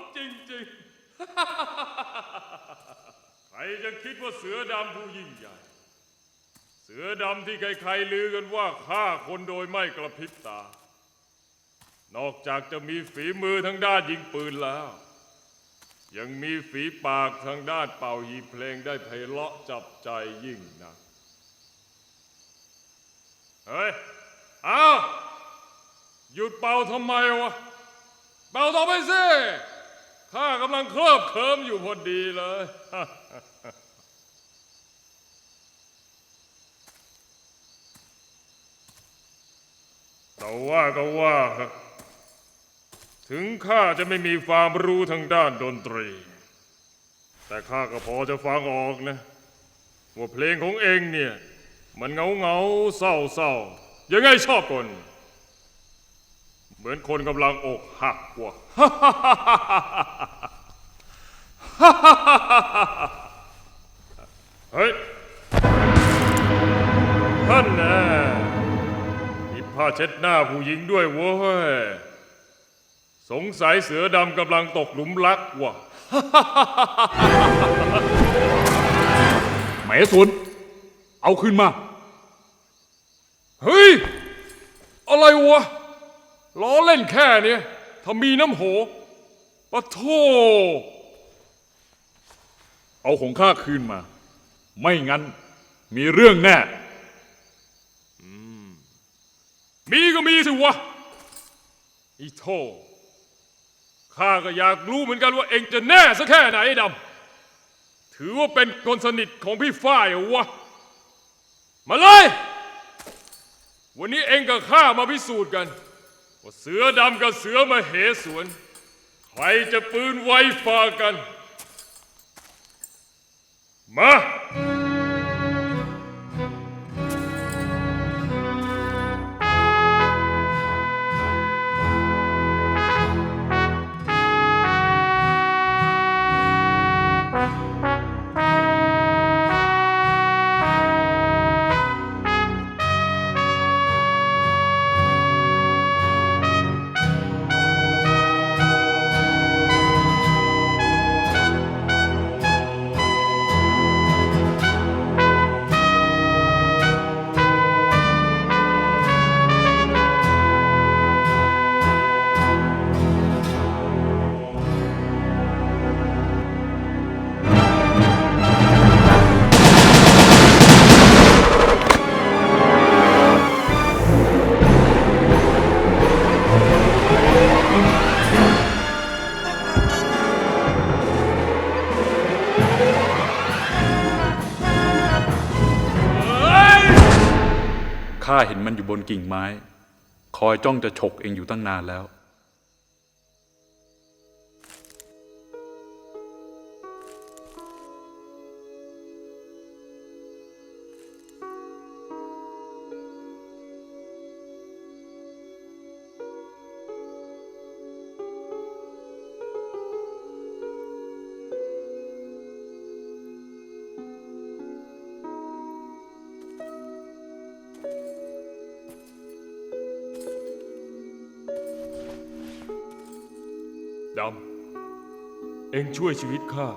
ำจริงๆ ใครจะคิดว่าเสือดำผู้ยิ่งใหญ่ เสือดำที่ใครๆลือกันว่าฆ่าคนโดยไม่กระพริบตา นอกจากจะมีฝีมือทางด้านยิงปืนแล้ว ยังมีฝีปากทางด้านเป่าหีเพลงได้ไพเราะจับใจยิ่งนะเฮ้ยอ้าวหยุดเป่าทำไมวะ เป่าต่อไปสิ ข้ากำลังเคลิบเคลิมอยู่พอดีเลยแต่ว่าก็ว่าถอะถึงข้าจะไม่มีความรู้ทางด้านดนตรี แต่ข้าก็พอจะฟังออกนะ ว่าเพลงของเองเนี่ย มันเงาเงาเศร้าเศร้ายังไงชอบคน เหมือนคนกำลังอกหักว่ะเฮ้ยท่านแน่มีผ้าเช็ดหน้าผู้หญิงด้วยเว้ย สงสัยเสือดำกำลังตกหลุมรักว่ะไหมสุน เอาขึ้นมา เฮ้ย อะไรวะ ล้อเล่นแค่เนี้ยถ้ามีน้ำโหปะโทเอาของข้าคืนมา ไม่งั้น มีเรื่องแน่มีก็มีสิวะอีโทข้าก็อยากรู้เหมือนกันว่าเองจะแน่สักแค่ไหนไอ้ดำถือว่าเป็นคนสนิทของพี่ฝ้ายเหรอวะ มาเลย วันนี้เองกับข้ามาพิสูจน์กัน ว่าเสือดำกับเสือมาเหสวน ใครจะปืนไวฝ่ากัน มา ข้าเห็นมันอยู่บนกิ่งไม้ คอยจ้องจะฉกเองอยู่ตั้งนานแล้ว ดำ เอ็งช่วยชีวิตข้า